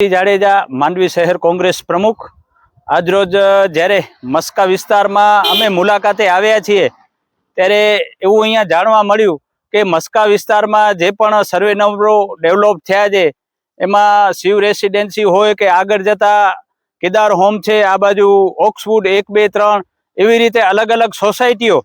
જાડેજા, માંડવી શહેર કોંગ્રેસ પ્રમુખ. આજરોજ જ્યારે મસ્કા વિસ્તારમાં અમે મુલાકાતે આવ્યા છીએ, ત્યારે એવું અહીંયા જાણવા મળ્યું કે મસ્કા વિસ્તારમાં જે પણ સર્વે નંબરો ડેવલપ થયા છે, એમાં શિવ રેસિડેન્સી હોય કે આગળ જતા કેદાર હોમ છે, આ બાજુ ઓક્સવુડ એક, બે, ત્રણ, એવી રીતે અલગ અલગ સોસાયટીઓ.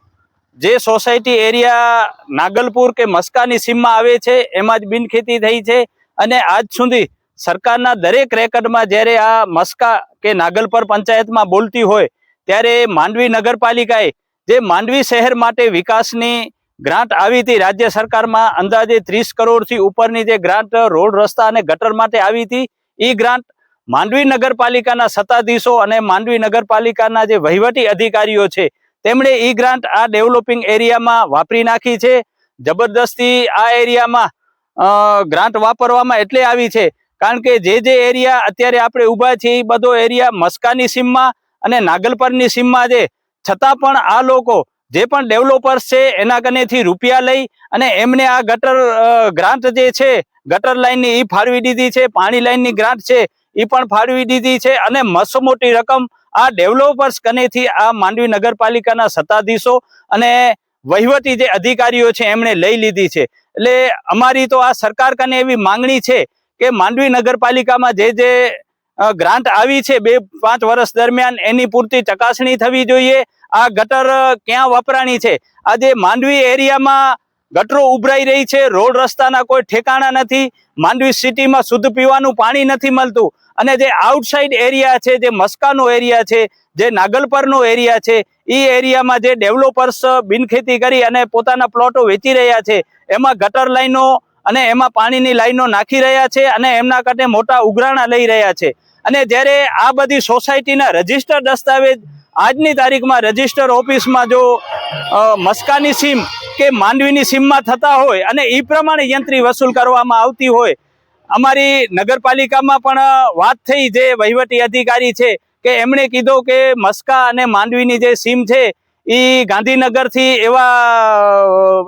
જે સોસાયટી એરિયા નાગલપુર કે મસ્કાની સીમમાં આવે છે, એમાં જ બિનખેતી થઈ છે, અને આજ સુધી સરકારના દરેક રેકર્ડમાં જ્યારે આ મસ્કા કે નાગલપર પંચાયતમાં બોલતી હોય, ત્યારે માંડવી નગરપાલિકાએ જે માંડવી શહેર માટે વિકાસની ગ્રાન્ટ આવી હતી, રાજ્ય સરકારમાં અંદાજે ત્રીસ કરોડથી ઉપરની જે ગ્રાન્ટ રોડ, રસ્તા અને ગટર માટે આવી હતી એ ગ્રાન્ટ માંડવી નગરપાલિકાના સત્તાધીશો અને માંડવી નગરપાલિકાના જે વહીવટી અધિકારીઓ છે, તેમણે ઈ ગ્રાન્ટ આ ડેવલપિંગ એરિયામાં વાપરી નાખી છે. જબરદસ્તી આ એરિયામાં ગ્રાન્ટ વાપરવામાં એટલે આવી છે કારણ કે જે જે એરિયા અત્યારે આપણે ઊભા છીએ, એ બધો એરિયા મસ્કાની સીમમાં અને નાગલપરની સીમમાં છે. છતાં પણ આ લોકો જે પણ ડેવલપર્સ છે, એના કનેથી રૂપિયા લઈ અને એમને આ ગટર ગ્રાન્ટ જે છે, ગટર લાઇનની એ ફાળવી દીધી છે, પાણી લાઇનની ગ્રાન્ટ છે, એ પણ ફાળવી દીધી છે અને મસ્ત મોટી રકમ આ ડેવલપર્સ કનેથી આ માંડવી નગરપાલિકાના સત્તાધીશો અને વહીવટી જે અધિકારીઓ છે, એમણે લઈ લીધી છે. એટલે અમારી તો આ સરકાર કને એવી માંગણી છે કે માંડવી નગરપાલિકામાં જે જે ગ્રાન્ટ આવી છે બે પાંચ વર્ષ દરમિયાન, એની પૂરતી ચકાસણી થવી જોઈએ. આ ગટર ક્યાં વપરાણી છે? આજે માંડવી એરિયામાં ગટરો ઉભરાઈ રહી છે, રોડ રસ્તાના કોઈ ઠેકાણા નથી, માંડવી સિટીમાં શુદ્ધ પીવાનું પાણી નથી મળતું. અને જે આઉટસાઇડ એરિયા છે, જે મસ્કાનો એરિયા છે, જે નાગલપરનો એરિયા છે એ એરિયામાં જે ડેવલપર્સ બિનખેતી કરી અને પોતાના પ્લોટો વેચી રહ્યા છે, એમાં ગટર લાઈનો અને એમાં પાણીની લાઈનો નાખી રહ્યા છે અને એમના કાંઠે મોટા ઉઘરાણા લઈ રહ્યા છે. અને જ્યારે આ બધી સોસાયટીના રજિસ્ટર દસ્તાવેજ આજની તારીખમાં રજિસ્ટર ઓફિસમાં જો મસ્કાની સીમ કે માંડવીની સીમમાં થતા હોય અને એ પ્રમાણે યંત્રી વસૂલ કરવામાં આવતી હોય, અમારી નગરપાલિકામાં પણ વાત થઈ જે વહીવટી અધિકારી છે કે એમણે કીધો કે મસ્કા અને માંડવીની જે સીમ છે એ ગાંધીનગરથી એવા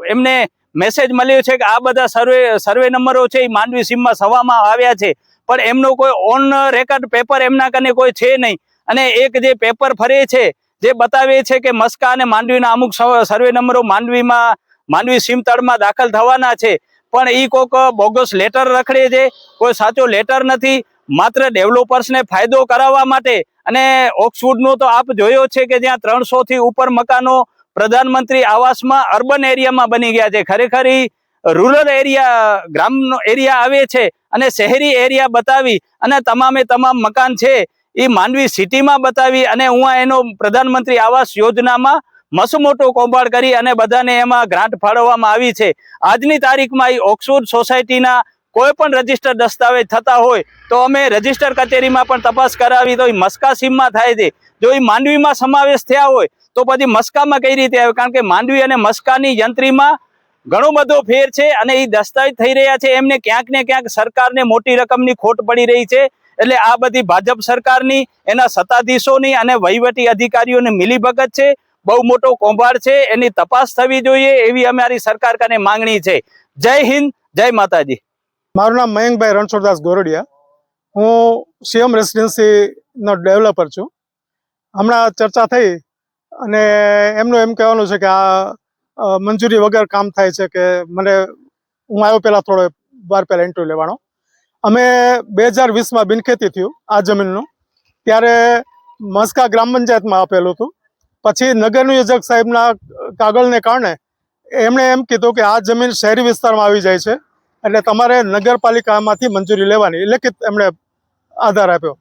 એમને મેસેજ મળ્યો છે કે આ બધા સર્વે સર્વે નંબરો છે એ માંડવી સીમમાં સવામાં આવ્યા છે. પણ એમનો કોઈ ઓન રેકર્ડ પેપર એમના કને કોઈ છે નહીં. અને એક જે પેપર ફરે છે, જે બતાવે છે કે મસ્કા અને માંડવીના અમુક સર્વે નંબરો માંડવીમાં, માંડવી સીમતળમાં દાખલ થવાના છે. પણ એ કોઈક બોગસ લેટર રખડે છે, કોઈ સાચો લેટર નથી. માત્ર ડેવલપર્સને ફાયદો કરાવવા માટે. અને ઓક્સફૂડનો તો આપ જોયો છે કે જ્યાં ત્રણસોથી ઉપર મકાનો પ્રધાનમંત્રી આવાસમાં અર્બન એરિયામાં બની ગયા છે. ખરેખર રૂરલ એરિયા, ગ્રામનો એરિયા આવે છે અને શહેરી એરિયા બતાવી અને તમામે તમામ મકાન છે એ માંડવી સિટીમાં બતાવી અને હું એનો પ્રધાનમંત્રી આવાસ યોજનામાં મસમોટો કૌભાળ કરી અને બધાને એમાં ગ્રાન્ટ ફાળવવામાં આવી છે. આજની તારીખમાં એ ઓક્સફોર્ડ સોસાયટીના કોઈ પણ રજિસ્ટર દસ્તાવેજ થતા હોય તો અમે રજિસ્ટર કચેરીમાં પણ તપાસ કરાવી તો એ મસ્કા સીમમાં થાય છે. જો એ માંડવીમાં સમાવેશ થયા હોય તો પછી મસ્કામાં કઈ રીતે આવે? કારણ કે માંડવી અને મસ્કાની યંત્રીમાં ઘણો બધો ફેર છે અને એ દસ્તાવેજ થઈ રહ્યા છે. એમને ક્યાંક ને ક્યાંક સરકારને મોટી રકમની ખોટ પડી રહી છે. એટલે આ બધી ભાજપ સરકારની, એના સત્તાધીશોની અને વહીવટી અધિકારીઓની મિલીભગત છે. બહુ મોટો કૌભાંડ છે. એની તપાસ થવી જોઈએ એવી અમારી સરકાર કને માંગણી છે. જય હિન્દ, જય માતાજી. મારું નામ મયંકભાઈ રણછોડદાસ ગોરડિયા. હું સીએમ રેસિડેન્સીનો ડેવલપર છું. હમણાં ચર્ચા થઈ અને એમનું એમ કહેવાનું છે કે આ મંજૂરી વગર કામ થાય છે કે મને, હું આવ્યો પહેલાં થોડો વાર પહેલાં ઇન્ટરવ્યૂ લેવાનો. અમે બે હજાર વીસમાં બિનખેતી થયું આ જમીનનું. ત્યારે મસ્કા ગ્રામ પંચાયતમાં આપેલું હતું. પછી નગર નિયોજક સાહેબના કાગળને કારણે એમણે એમ કીધું કે આ જમીન શહેરી વિસ્તારમાં આવી જાય છે. એટલે તમારે નગરપાલિકામાંથી મંજૂરી લેવાની. લેખિત એમણે આધાર આપ્યો.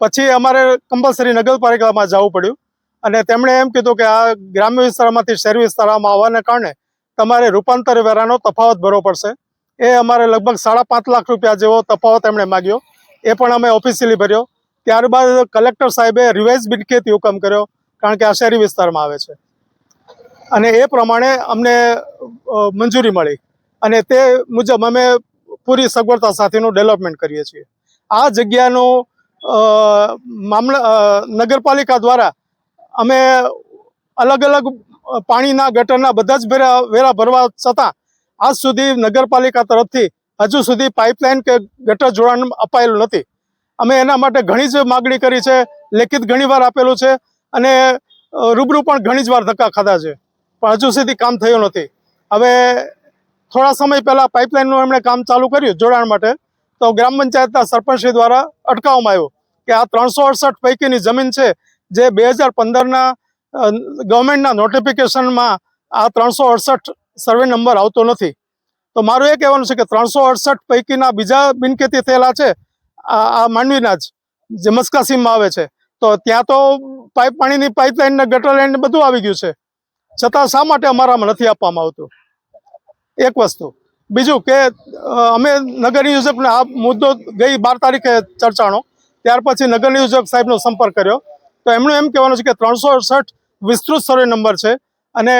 પછી અમારે કમ્પલસરી નગરપાલિકામાં જવું પડ્યું. અને તેમણે એમ કીધું કે આ ગ્રામ્ય વિસ્તારમાંથી શહેરી વિસ્તારમાં આવવાને કારણે તમારે રૂપાંતર વેરાનો તફાવત ભરવો પડશે. એ અમારે લગભગ સાડા પાંચ લાખ રૂપિયા જેવો તફાવત એમણે માગ્યો. એ પણ અમે ઓફિસિયલી ભર્યો. ત્યારબાદ કલેક્ટર સાહેબે રિવાઇઝ બિનખેતી હુકમ કર્યો, કારણ કે આ શહેરી વિસ્તારમાં આવે છે. અને એ પ્રમાણે અમને મંજૂરી મળી. અને તે મુજબ અમે પૂરી સગવડતા સાથેનું ડેવલપમેન્ટ કરીએ છીએ. આ જગ્યાનું મામલા નગરપાલિકા દ્વારા અમે અલગ અલગ પાણીના ગટરના બધા જ વેરા વેરા ભરવા છતાં આજ સુધી નગરપાલિકા તરફથી હજુ સુધી પાઇપલાઇન કે ગટર જોડાણ અપાયેલું નથી. અમે એના માટે ઘણી જ માગણી કરી છે, લેખિત ઘણી વાર આપેલું છે અને રૂબરૂ પણ ઘણી જ વાર ધક્કા ખાધા છે. પણ હજુ સુધી કામ થયું નથી. હવે થોડા સમય પહેલાં પાઇપલાઇનનું એમણે કામ ચાલુ કર્યું જોડાણ માટે, તો ગ્રામ પંચાયતના સરપંચશ્રી દ્વારા અટકાવવામાં આવ્યું કે આ ત્રણસો અડસઠ પૈકીની જમીન છે જે બે હજાર પંદરના ગવર્મેન્ટના નોટિફિકેશનમાં આ ત્રણસો અડસઠ સર્વે નંબર આવતો નથી. તો મારું એ કહેવાનું છે કે ત્રણસો અડસઠ પૈકીના બીજા બિનખેતી થયેલા છે, આ માંડવીના જ, જે મસ્કાસીમમાં આવે છે. તો ત્યાં તો પાઇપ, પાણીની પાઇપલાઇન ને ગટર લાઇન બધું આવી ગયું છે. છતાં શા માટે અમારામાં નથી આપવામાં આવતું? એક વસ્તુ. બીજું કે અમે નગર નિયોજકને આ મુદ્દો ગઈ બાર તારીખે ચર્ચાનો ત્યાર પછી નગર નિયોજક સાહેબનો સંપર્ક કર્યો. તો એમનું એમ કહેવાનું છે કે ત્રણસો અડસઠ વિસ્તૃત સર્વે નંબર છે અને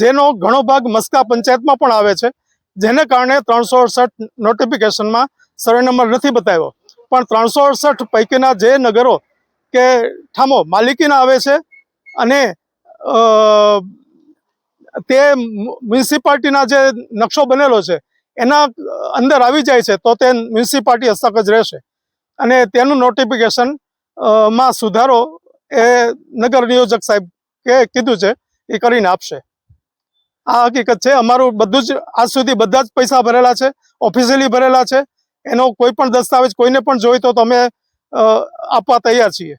જેનો ઘણો ભાગ મસ્કા પંચાયતમાં પણ આવે છે, જેને કારણે ત્રણસો અડસઠ નોટિફિકેશનમાં સર્વે નંબર નથી બતાવ્યો. પણ ત્રણસો અડસઠ પૈકીના જે નગરો કે ઠામો, માલિકીના આવે છે અને તે મ્યુનિસિપાલિટીના જે નકશો બનેલો છે, એના અંદર આવી જાય છે, તો તે મ્યુનિસિપાલિટી હસ્તક જ રહેશે. અને તેનું નોટિફિકેશનમાં સુધારો એ નગર નિયોજક સાહેબ કે કીધું છે, એ કરીને આપશે. આ હકીકત છે, અમારું બધું જ આજ સુધી બધા જ પૈસા ભરેલા છે ઓફિશિયલી ભરેલા છે. એનો કોઈ પણ દસ્તાવેજ કોઈને પણ જોઈતો તો અમે આપવા તૈયાર છીએ.